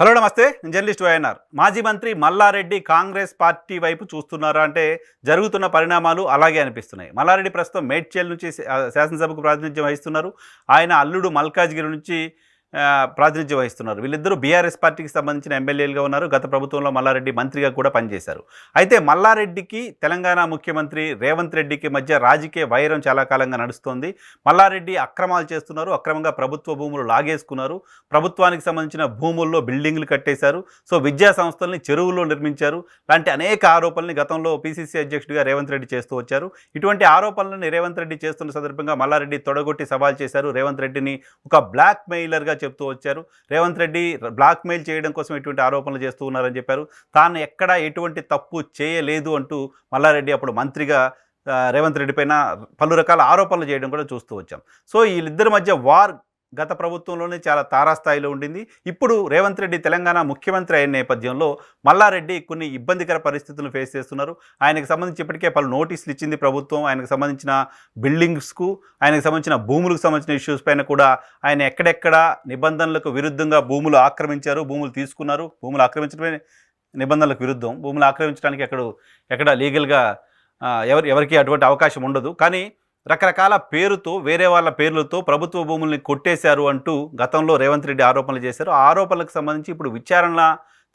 Hello నమస్తే. నేను journalist YNR. మాజీ మంత్రి మల్లారెడ్డి కాంగ్రెస్ పార్టీ వైపు చూస్తున్నారా అంటే జరుగుతున్న పరిణామాలు అలాగే అనిపిస్తున్నాయి. మల్లారెడ్డి ప్రస్తుతం మేడ్చల్ నుంచి శా- శాసనసభకు ప్రాతినిధ్యం వహిస్తున్నారు. ఆయన అల్లుడు మల్కాజ్గిరి నుంచి ప్రాతినిధ్యం వహిస్తున్నారు. వీళ్ళిద్దరూ బీఆర్ఎస్ పార్టీకి సంబంధించిన ఎమ్మెల్యేలుగా ఉన్నారు. గత ప్రభుత్వంలో మల్లారెడ్డి మంత్రిగా కూడా పనిచేశారు. అయితే మల్లారెడ్డికి తెలంగాణ ముఖ్యమంత్రి రేవంత్ రెడ్డికి మధ్య రాజకీయ వైరం చాలా కాలంగా నడుస్తోంది. మల్లారెడ్డి అక్రమాలు చేస్తున్నారు. అక్రమంగా ప్రభుత్వ భూములు లాగేసుకున్నారు. ప్రభుత్వానికి సంబంధించిన భూముల్లో బిల్డింగ్లు కట్టేశారు. సో విద్యా సంస్థల్ని చెరువుల్లో నిర్మించారు. లాంటి అనేక ఆరోపణల్ని గతంలో పీసీసీ అధ్యక్షుడిగా రేవంత్ రెడ్డి చేస్తూ వచ్చారు. ఇటువంటి ఆరోపణలను రేవంత్ రెడ్డి చేస్తున్న సందర్భంగా మల్లారెడ్డి తొడగొట్టి సవాల్ చేశారు. రేవంత్ రెడ్డిని ఒక బ్లాక్ మెయిలర్గా చెప్తూ వచ్చారు. రేవంత్ రెడ్డి బ్లాక్ మెయిల్ చేయడం కోసం ఎటువంటి ఆరోపణలు చేస్తూ ఉన్నారని చెప్పారు. తాను ఎక్కడా ఎటువంటి తప్పు చేయలేదు అంటూ మల్లారెడ్డి అప్పుడు మంత్రిగా రేవంత్ రెడ్డి పైన పలు రకాల ఆరోపణలు చేయడం కూడా చూస్తూ వచ్చాం. సో వీళ్ళిద్దరి మధ్య వార్ గత ప్రభుత్వంలోనే చాలా తారాస్థాయిలో ఉండింది. ఇప్పుడు రేవంత్ రెడ్డి తెలంగాణ ముఖ్యమంత్రి అయిన నేపథ్యంలో మల్లారెడ్డి కొన్ని ఇబ్బందికర పరిస్థితులను ఫేస్ చేస్తున్నారు. ఆయనకు సంబంధించి ఇప్పటికే పలు నోటీసులు ఇచ్చింది ప్రభుత్వం. ఆయనకు సంబంధించిన బిల్డింగ్స్కు ఆయనకు సంబంధించిన భూములకు సంబంధించిన ఇష్యూస్ పైన కూడా ఆయన ఎక్కడెక్కడ నిబంధనలకు విరుద్ధంగా భూములు ఆక్రమించారు భూములు తీసుకున్నారు. భూములు ఆక్రమించడమే నిబంధనలకు విరుద్ధం. భూములు ఆక్రమించడానికి ఎక్కడ ఎక్కడ లీగల్గా ఎవరు ఎవరికి అటువంటి అవకాశం ఉండదు. కానీ రకరకాల పేరుతో వేరే వాళ్ళ పేర్లతో ప్రభుత్వ భూముల్ని కొట్టేశారు అంటూ గతంలో రేవంత్ రెడ్డి ఆరోపణలు చేశారు. ఆ ఆరోపణలకు సంబంధించి ఇప్పుడు విచారణ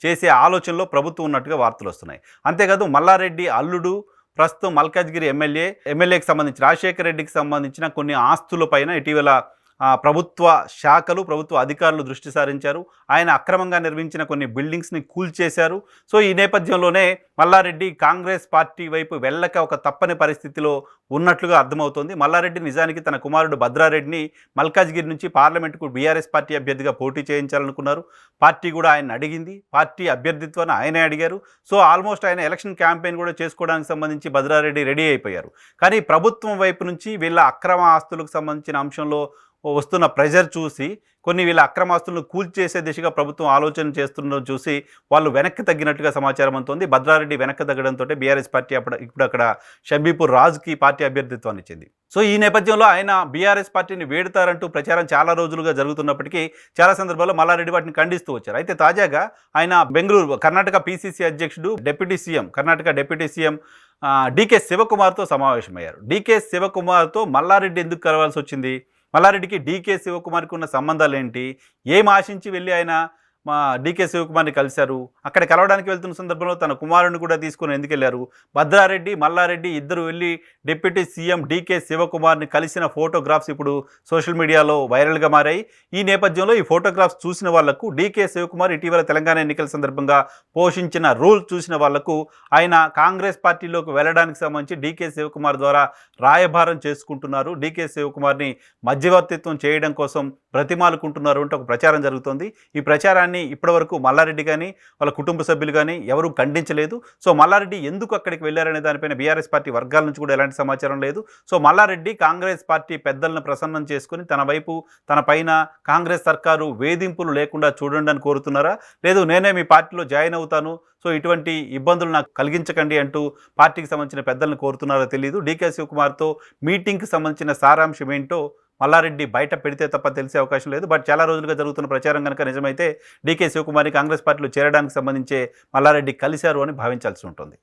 చేసే ఆలోచనలో ప్రభుత్వం ఉన్నట్టుగా వార్తలు వస్తున్నాయి. అంతేకాదు మల్లారెడ్డి అల్లుడు ప్రస్తుతం మల్కాజ్గిరి ఎమ్మెల్యే ఎమ్మెల్యేకి సంబంధించి రాజశేఖర రెడ్డికి సంబంధించిన కొన్ని ఆస్తులపైన ఇటీవల ప్రభుత్వ శాఖలు ప్రభుత్వ అధికారులు దృష్టి సారించారు. ఆయన అక్రమంగా నిర్మించిన కొన్ని బిల్డింగ్స్ని కూల్చేశారు. సో ఈ నేపథ్యంలోనే మల్లారెడ్డి కాంగ్రెస్ పార్టీ వైపు వెళ్ళక ఒక తప్పని పరిస్థితిలో ఉన్నట్లుగా అర్థమవుతోంది. మల్లారెడ్డి నిజానికి తన కుమారుడు భద్రారెడ్డిని మల్కాజ్గిరి నుంచి పార్లమెంటుకు బీఆర్ఎస్ పార్టీ అభ్యర్థిగా పోటీ చేయించాలనుకున్నారు. పార్టీ కూడా ఆయన అడిగింది. పార్టీ అభ్యర్థిత్వాన్ని ఆయనే అడిగారు. సో ఆల్మోస్ట్ ఆయన ఎలక్షన్ క్యాంపెయిన్ కూడా చేసుకోవడానికి సంబంధించి భద్రారెడ్డి రెడీ అయిపోయారు. కానీ ప్రభుత్వం వైపు నుంచి వీళ్ళ అక్రమ ఆస్తులకు సంబంధించిన అంశంలో వస్తున్న ప్రెజర్ చూసి కొన్ని వీళ్ళ అక్రమాస్తులను కూల్చేసే దిశగా ప్రభుత్వం ఆలోచన చేస్తుండడం చూసి వాళ్ళు వెనక్కి తగ్గినట్టుగా సమాచారం అందుతోంది. భద్రారెడ్డి వెనక్కి తగ్గడంతో బీఆర్ఎస్ పార్టీ అప్పుడు ఇప్పుడు అక్కడ షంబీపూర్ రాజుకి పార్టీ అభ్యర్థిత్వాన్ని ఇచ్చింది. సో ఈ నేపథ్యంలో ఆయన బీఆర్ఎస్ పార్టీని వేడుతారంటూ ప్రచారం చాలా రోజులుగా జరుగుతున్నప్పటికీ చాలా సందర్భాల్లో మల్లారెడ్డి వాటిని ఖండిస్తూ వచ్చారు. అయితే తాజాగా ఆయన బెంగళూరు కర్ణాటక పీసీసీ అధ్యక్షుడు deputy CM Karnataka deputy CM DK శివకుమార్తో సమావేశమయ్యారు. డీకే శివకుమార్తో మల్లారెడ్డి ఎందుకు కలవాల్సి వచ్చింది? మల్లారెడ్డికి డీకే శివకుమార్కి ఉన్న సంబంధాలు ఏంటి ఏం ఆశించి వెళ్ళి ఆయన మా డీకే శివకుమార్ని కలిశారు. అక్కడ కలవడానికి వెళ్తున్న సందర్భంలో తన కుమారుని కూడా తీసుకుని ఎందుకు వెళ్ళారు భద్రారెడ్డి మల్లారెడ్డి ఇద్దరు వెళ్ళి డిప్యూటీ సీఎం డీకే శివకుమార్ని కలిసిన ఫోటోగ్రాఫ్స్ ఇప్పుడు సోషల్ మీడియాలో వైరల్గా మారాయి. ఈ నేపథ్యంలో ఈ ఫోటోగ్రాఫ్స్ చూసిన వాళ్ళకు డీకే శివకుమార్ ఇటీవల తెలంగాణ ఎన్నికల సందర్భంగా పోషించిన రోల్ చూసిన వాళ్ళకు ఆయన కాంగ్రెస్ పార్టీలోకి వెళ్ళడానికి సంబంధించి డీకే శివకుమార్ ద్వారా రాయభారం చేసుకుంటున్నారు. డీకే శివకుమార్ని మధ్యవర్తిత్వం చేయడం కోసం బ్రతిమాలుకుంటున్నారు అంటే ఒక ప్రచారం జరుగుతోంది. ఈ ప్రచారాన్ని ఇప్పటివరకు మల్లారెడ్డి కానీ వాళ్ళ కుటుంబ సభ్యులు కానీ ఎవరూ ఖండించలేదు. సో మల్లారెడ్డి ఎందుకు అక్కడికి వెళ్ళారనే దానిపైన బీఆర్ఎస్ పార్టీ వర్గాల నుంచి కూడా ఎలాంటి సమాచారం లేదు. సో మల్లారెడ్డి కాంగ్రెస్ పార్టీ పెద్దలను ప్రసన్నం చేసుకుని తన వైపు తన పైన కాంగ్రెస్ సర్కారు వేధింపులు లేకుండా చూడండి అని కోరుతున్నారా? లేదు నేనే మీ పార్టీలో జాయిన్ అవుతాను సో ఇటువంటి ఇబ్బందులు నాకు కలిగించకండి అంటూ పార్టీకి సంబంధించిన పెద్దలను కోరుతున్నారో తెలియదు డీకే శివకుమార్తో మీటింగ్కి సంబంధించిన సారాంశం ఏంటో మల్లారెడ్డి బయట పెడితే తప్ప తెలిసే అవకాశం లేదు. బట్ చాలా రోజులుగా జరుగుతున్న ప్రచారం కనుక నిజమైతే డీకే శివకుమార్ని కాంగ్రెస్ పార్టీలో చేరడానికి సంబంధించే మల్లారెడ్డి కలిశారు అని భావించాల్సి ఉంటుంది.